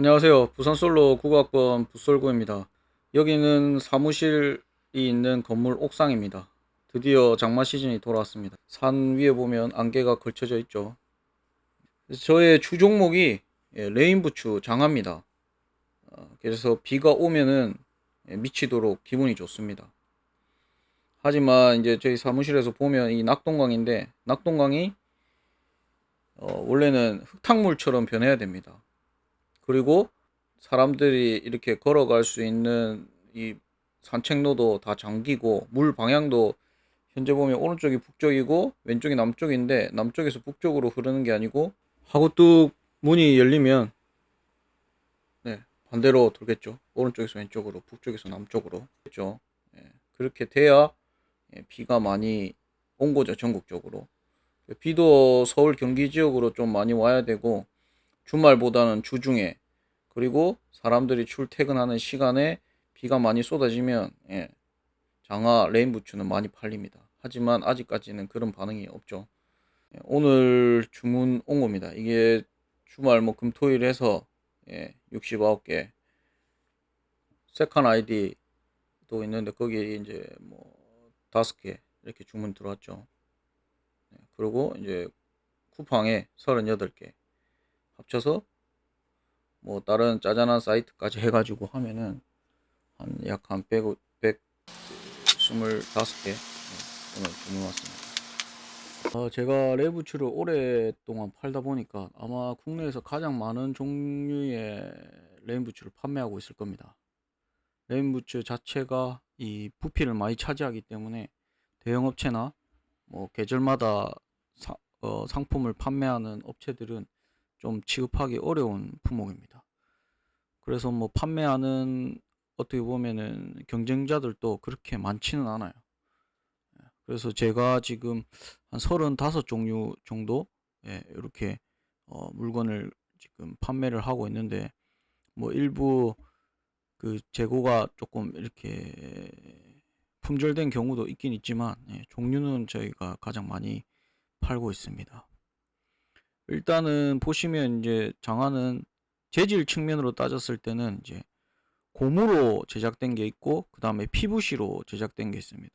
안녕하세요. 부산솔로 국악번 부솔구입니다. 여기는 사무실이 있는 건물 옥상입니다. 드디어 장마 시즌이 돌아왔습니다. 산 위에 보면 안개가 걸쳐져 있죠. 저의 주 종목이 예, 레인부츠 장화입니다. 어, 그래서 비가 오면은 예, 미치도록 기분이 좋습니다. 하지만 이제 저희 사무실에서 보면 이 낙동강인데 낙동강이 어, 원래는 흙탕물처럼 변해야 됩니다. 그리고 사람들이 이렇게 걸어갈 수 있는 이 산책로도 다 잠기고 물 방향도 현재 보면 오른쪽이 북쪽이고 왼쪽이 남쪽인데 남쪽에서 북쪽으로 흐르는 게 아니고 하고 뚝 문이 열리면 네 반대로 돌겠죠. 오른쪽에서 왼쪽으로 북쪽에서 남쪽으로. 그렇죠. 예, 그렇게 돼야 예, 비가 많이 온 거죠 전국적으로. 비도 서울 경기 지역으로 좀 많이 와야 되고 주말보다는 주중에 그리고 사람들이 출퇴근하는 시간에 비가 많이 쏟아지면 예, 장화 레인부츠는 많이 팔립니다. 하지만 아직까지는 그런 반응이 없죠. 예, 오늘 주문 온 겁니다. 이게 주말 뭐 금토일 해서 예, 69개 세컨 아이디도 있는데 거기에 이제 뭐 다섯 개 이렇게 주문 들어왔죠. 예, 그리고 이제 쿠팡에 38개 합쳐서 뭐 다른 짜잔한 사이트까지 해가지고 하면은 한 약한 100, 125개 오늘 주문 왔습니다. 어, 제가 레부츠를 오랫동안 팔다 보니까 아마 국내에서 가장 많은 종류의 레인부츠를 판매하고 있을 겁니다. 레인부츠 자체가 이 부피를 많이 차지하기 때문에 대형 업체나 뭐 계절마다 사- 어, 상품을 판매하는 업체들은 좀 취급하기 어려운 품목입니다. 그래서 뭐 판매하는 어떻게 보면은 경쟁자들도 그렇게 많지는 않아요. 예, 그래서 제가 지금 한 35종류 정도 예, 이렇게 어, 물건을 지금 판매를 하고 있는데 뭐 일부 그 재고가 조금 이렇게 품절된 경우도 있긴 있지만 예, 종류는 저희가 가장 많이 팔고 있습니다. 일단은 보시면 이제 장화는 재질 측면으로 따졌을 때는 이제 고무로 제작된 게 있고 그 다음에 PVC로 제작된 게 있습니다.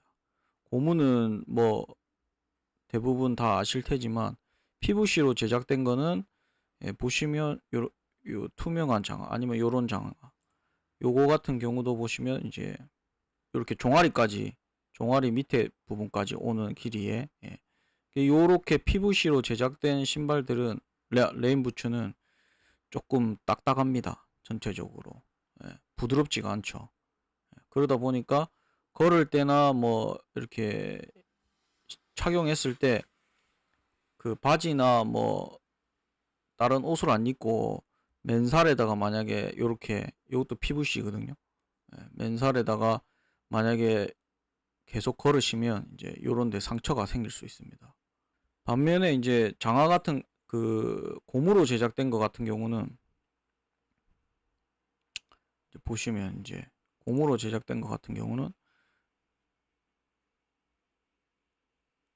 고무는 뭐 대부분 다 아실 테지만 PVC로 제작된 거는 예, 보시면 요, 요 투명한 장화 아니면 요런 장화 요거 같은 경우도 보시면 이제 이렇게 종아리까지 종아리 밑에 부분까지 오는 길이에 예. 요렇게 PVC로 제작된 신발들은 레, 레인 부츠는 조금 딱딱합니다. 전체적으로. 예, 부드럽지가 않죠. 예, 그러다 보니까 걸을 때나 뭐 이렇게 착용했을 때 그 바지나 뭐 다른 옷을 안 입고 맨살에다가 만약에 요렇게 이것도 PVC거든요. 예, 맨살에다가 만약에 계속 걸으시면 이제 요런 데 상처가 생길 수 있습니다. 반면에 이제 장화 같은 그 고무로 제작된 것 같은 경우는 이제 보시면 이제 고무로 제작된 것 같은 경우는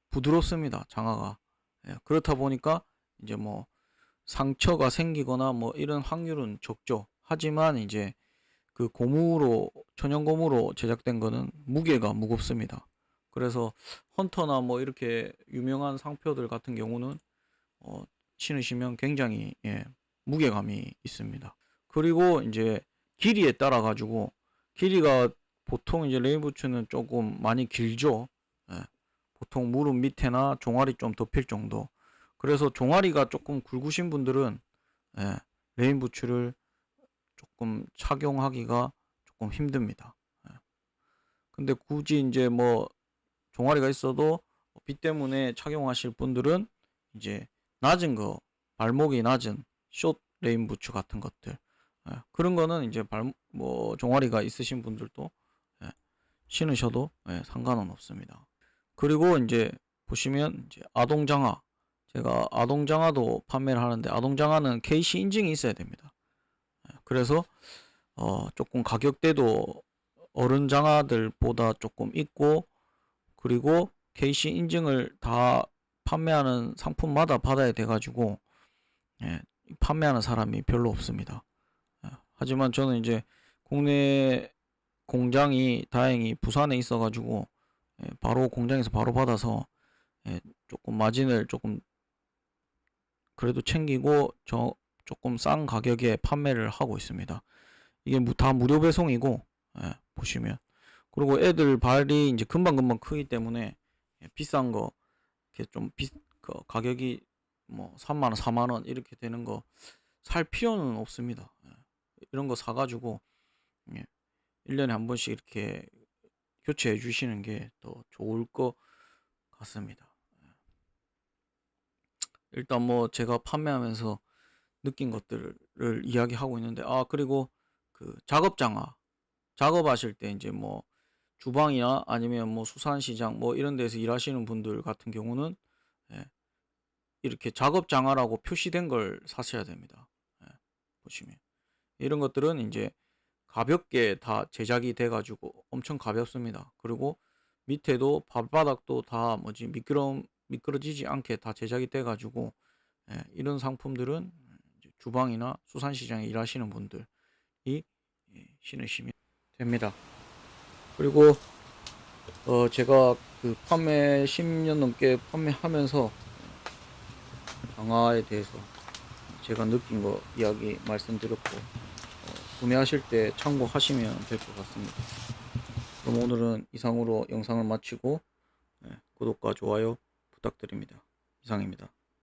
부드럽습니다. 장화가. 예, 그렇다 보니까 이제 뭐 상처가 생기거나 뭐 이런 확률은 적죠. 하지만 이제 그 고무로 천연 고무로 제작된 거는 무게가 무겁습니다. 그래서 헌터나 뭐 이렇게 유명한 상표들 같은 경우는 어, 신으시면 굉장히 예, 무게감이 있습니다. 그리고 이제 길이에 따라 가지고 길이가 보통 이제 레인부츠는 조금 많이 길죠. 예, 보통 무릎 밑에나 종아리 좀 덮일 정도. 그래서 종아리가 조금 굵으신 분들은 예, 레인 부츠를 조금 착용하기가 조금 힘듭니다. 예. 근데 굳이 이제 뭐 종아리가 있어도 비 때문에 착용하실 분들은 이제 낮은 거 발목이 낮은 숏 레인 부츠 같은 것들 예, 그런 거는 이제 발 뭐 종아리가 있으신 분들도 예, 신으셔도 예, 상관은 없습니다. 그리고 이제 보시면 이제 아동 장화 제가 아동 장화도 판매를 하는데 아동 장화는 KC 인증이 있어야 됩니다. 예, 그래서 어 조금 가격대도 어른 장화들보다 조금 있고 그리고 KC 인증을 다 판매하는 상품마다 받아야 돼가지고 예, 판매하는 사람이 별로 없습니다. 예, 하지만 저는 이제 국내 공장이 다행히 부산에 있어가지고 예, 바로 공장에서 바로 받아서 예, 조금 마진을 조금 그래도 챙기고 저 조금 싼 가격에 판매를 하고 있습니다. 이게 무- 다 무료 배송이고 예, 보시면 그리고 애들 발이 이제 금방금방 크기 때문에 예, 비싼 거 이렇게 좀 비, 그 가격이 뭐 3만 원, 4만 원 이렇게 되는 거 살 필요는 없습니다. 예. 이런 거 사가지고 예, 1년에 한 번씩 이렇게 교체해 주시는 게 더 좋을 것 같습니다. 예. 일단 뭐 제가 판매하면서 느낀 것들을 이야기하고 있는데 아 그리고 그 작업 장화 작업하실 때 이제 뭐 주방이나 아니면 뭐 수산시장 뭐 이런 데서 일하시는 분들 같은 경우는 예, 이렇게 작업 장화라고 표시된 걸 사셔야 됩니다. 예, 보시면 이런 것들은 이제 가볍게 다 제작이 돼 가지고 엄청 가볍습니다. 그리고 밑에도 발바닥도 다 뭐지 미끄럼 미끄러지지 않게 다 제작이 돼 가지고 예, 이런 상품들은 주방이나 수산시장에 일하시는 분들이 예, 신으시면 됩니다. 그리고 어 제가 그 판매 10년 넘게 판매하면서 장화에 대해서 제가 느낀 거 이야기 말씀드렸고 어, 구매하실 때 참고하시면 될 것 같습니다. 그럼 오늘은 이상으로 영상을 마치고 예, 구독과 좋아요 부탁드립니다. 이상입니다.